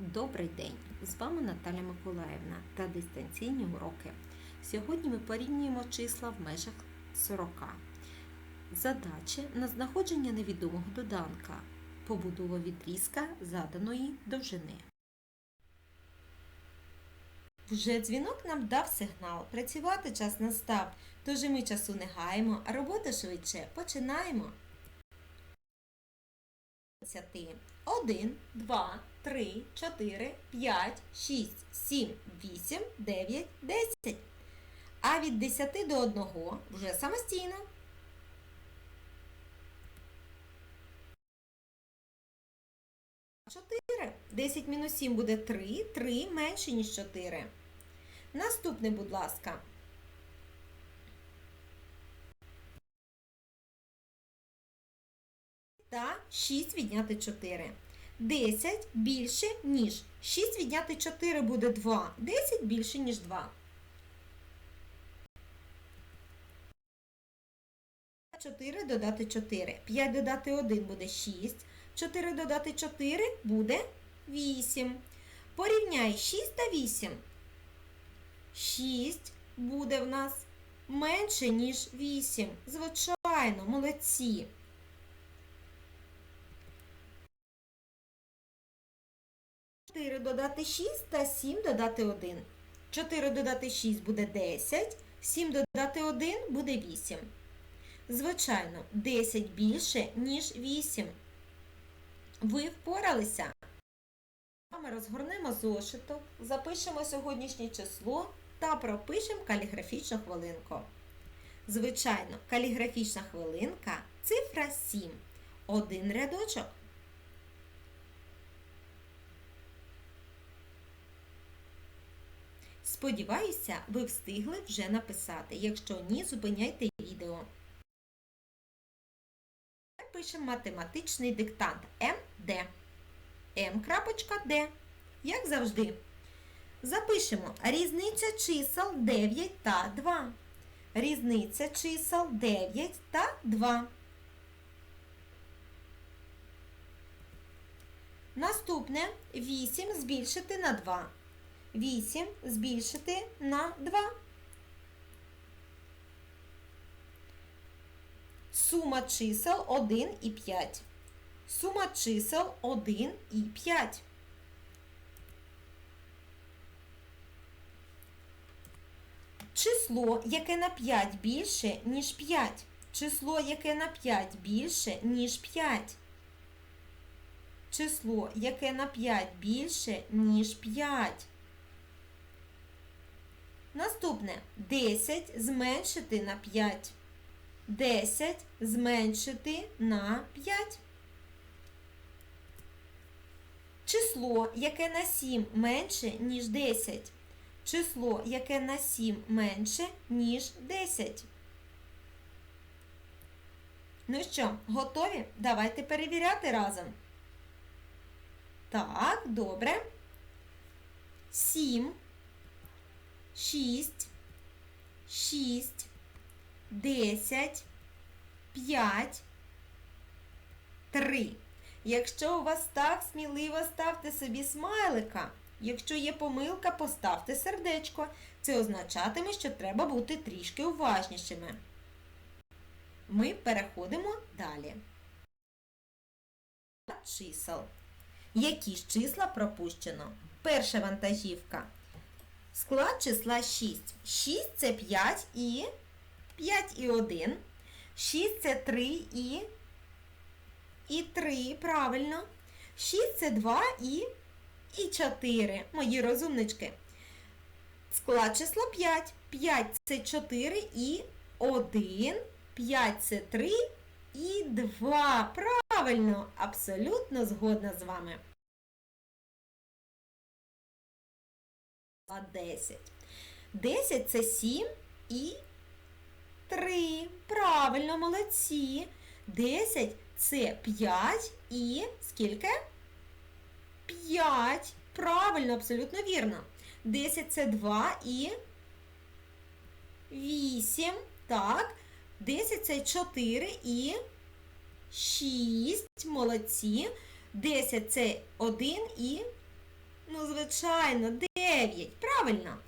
Добрий день! З вами Наталя Миколаївна та дистанційні уроки. Сьогодні ми порівнюємо числа в межах 40. Задачі на знаходження невідомого доданка. Побудова відрізка заданої довжини. Вже дзвінок нам дав сигнал. Працювати час настав. Тож ми часу не гаємо, а роботу швидше починаємо. 1, 2, 3, 4, 5, 6, 7, 8, 9, 10. А від 10 до 1 вже самостійно. Чотири. 10 мінус 7 буде 3. 3 менше, ніж 4. Наступне, будь ласка. Та 6 відняти 4. 10 більше, ніж 6 відняти 4 буде 2. 10 більше, ніж 2. 4 додати 4. 5 додати 1 буде 6. 4 додати 4 буде 8. Порівняй 6 та 8. 6 буде в нас менше, ніж 8. Звичайно, молодці. 4 додати 6 та 7 додати 1. 4 додати 6 буде 10, 7 додати 1 буде 8. Звичайно, 10 більше, ніж 8. Ви впоралися. Ми розгорнемо зошиток, запишемо сьогоднішнє число та пропишемо каліграфічну хвилинку. Звичайно, каліграфічна хвилинка цифра 7. Один рядочок. Сподіваюся, ви встигли вже написати. Якщо ні, зупиняйте відео. Тепер пишемо математичний диктант МД. М.Д. Як завжди. Запишемо різниця чисел 9 та 2. Різниця чисел 9 та 2. Наступне 8 збільшити на 2. 8 збільшити на 2. Сума чисел 1 і 5. Сума чисел 1 і 5. Число, яке на 5 більше, ніж 5. Число, яке на 5 більше, ніж 5. Число, яке на 5 більше, ніж 5. Наступне 10 зменшити на 5. 10 зменшити на 5. Число, яке на 7 менше, ніж 10. Число, яке на 7 менше, ніж 10. Ну що, готові? Давайте перевіряти разом. Так, добре. 7 шість, шість, десять, п'ять, три. Якщо у вас так, сміливо ставте собі смайлика. Якщо є помилка, поставте сердечко. Це означатиме, що треба бути трішки уважнішими. Ми переходимо далі. Чисел. Які ж числа пропущено? Перша вантажівка. Склад числа 6. 6 це 5 і 5 і 1. 6 це 3 і і 3. Правильно. 6 це 2 і і 4. Мої розумнички. Склад числа 5. 5 це 4 і 1. 5 це 3 і 2. Правильно, абсолютно згодна з вами. 10. 10 це 7 і 3. Правильно, молодці. 10 це 5 і скільки? 5. Правильно, абсолютно вірно. 10 це 2 і 8. Так. 10 це 4 і 6. Молодці. 10 це 1 і Ну, звичайно, 9. Правильно.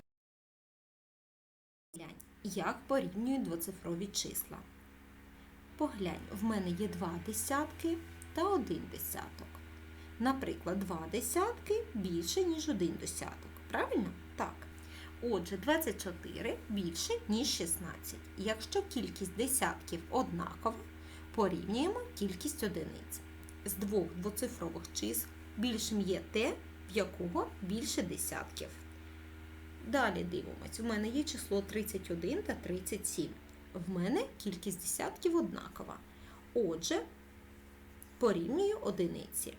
Глянь, як порівнюють двоцифрові числа. Поглянь, в мене є два десятки та один десяток. Наприклад, два десятки більше, ніж один десяток. Правильно? Так. Отже, 24 більше, ніж 16. Якщо кількість десятків однакова, порівнюємо кількість одиниць. З двох двоцифрових чисел більшим є те, якого більше десятків. Далі дивимось. У мене є число 31 та 37. В мене кількість десятків однакова. Отже, порівнюю одиниці.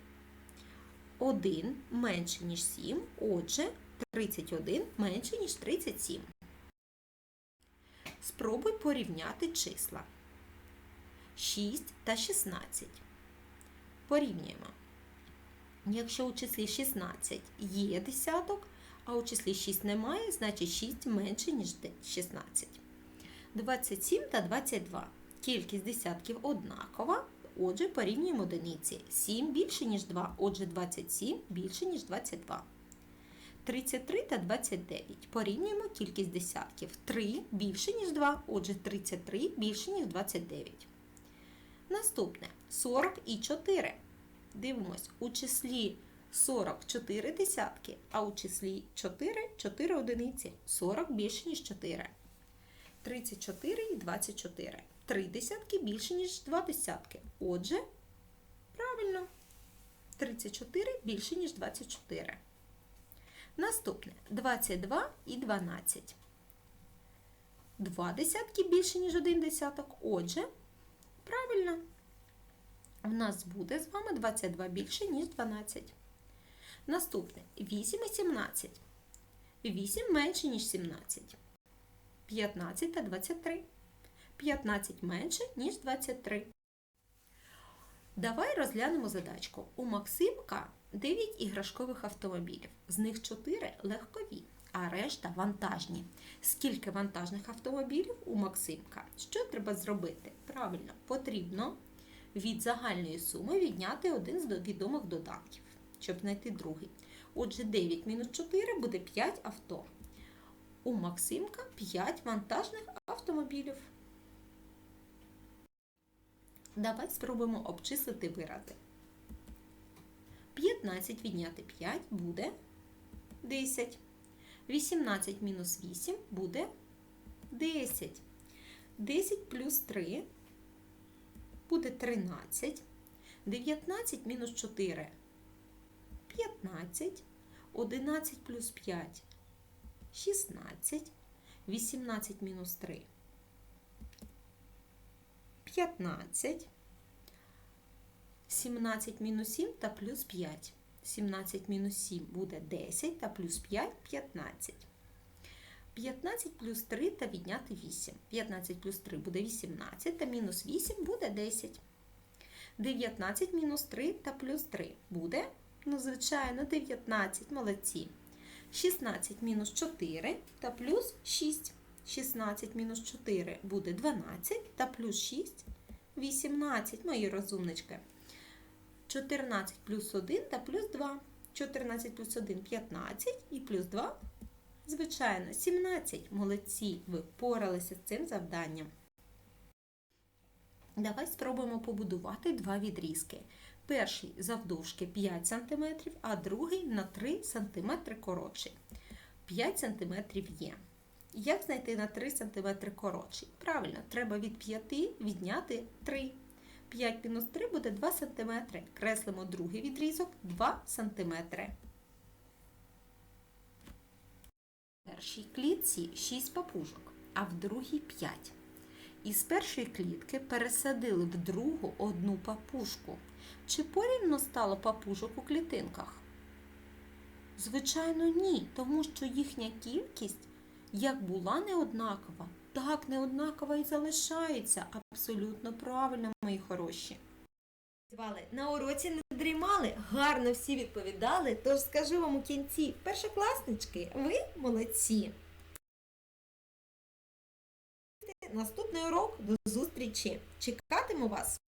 1 менше, ніж 7, отже, 31 менше, ніж 37. Спробуй порівняти числа 6 та 16. Порівнюємо. Якщо у числі 16 є десяток, а у числі 6 немає, значить 6 менше, ніж 16. 27 та 22. Кількість десятків однакова, отже, порівнюємо одиниці. 7 більше, ніж 2, отже, 27 більше, ніж 22. 33 та 29. Порівнюємо кількість десятків. 3 більше, ніж 2, отже, 33 більше, ніж 29. Наступне 40 і 4. Дивимось, у числі 44 десятки, а у числі 4 4 одиниці. 40 більше, ніж 4. 34 і 24. 3 десятки більше, ніж 2 десятки. Отже, правильно, 34 більше, ніж 24. Наступне 22 і 12. 2 десятки більше, ніж 1 десяток. Отже, правильно, в нас буде з вами 22 більше, ніж 12. Наступне 8 і 17. 8 менше, ніж 17. 15 та 23. 15 менше, ніж 23. Давай розглянемо задачку. У Максимка 9 іграшкових автомобілів. З них 4 легкові, а решта вантажні. Скільки вантажних автомобілів у Максимка? Що треба зробити? Правильно, потрібно від загальної суми відняти один з відомих додатків, щоб знайти другий. Отже, 9 мінус 4 буде 5 авто. У Максимка 5 вантажних автомобілів. Давай спробуємо обчислити вирази. 15 відняти 5 буде 10. 18 мінус 8 буде 10. 10 плюс 3 буде 13. 19 мінус 4 15. 11 плюс 5 16. 18 мінус 3 15. 17 мінус 7 та плюс 5. 17 мінус 7 буде 10 та плюс 5 15. 15 плюс 3 та відняти 8. 15 плюс 3 буде 18 та мінус 8 буде 10. 19 мінус 3 та плюс 3 буде, ну, звичайно, 19. Молодці. 16 мінус 4 та плюс 6. 16 мінус 4 буде 12 та плюс 6 18. Мої розумнички. 14 плюс 1 та плюс 2. 14 плюс 1 15 і плюс 2. Звичайно, 17. Молодці, ви впоралися з цим завданням. Давай спробуємо побудувати два відрізки. Перший завдовжки 5 см, а другий на 3 см коротший. 5 см є. Як знайти на 3 см коротший? Правильно, треба від 5 відняти 3. 5 мінус 3 буде 2 см. Креслимо другий відрізок 2 см. В першій клітці 6 папужок, а в другій 5. Із першої клітки пересадили в другу одну папушку. Чи порівно стало папужок у клітинках? Звичайно, ні, тому що їхня кількість як була неоднакова, так неоднакова і залишається. Абсолютно правильно, мої хороші. На уроці не дрімали, гарно всі відповідали, тож скажу вам у кінці, першокласнички, ви молодці. Наступний урок до зустрічі. Чекатиму вас.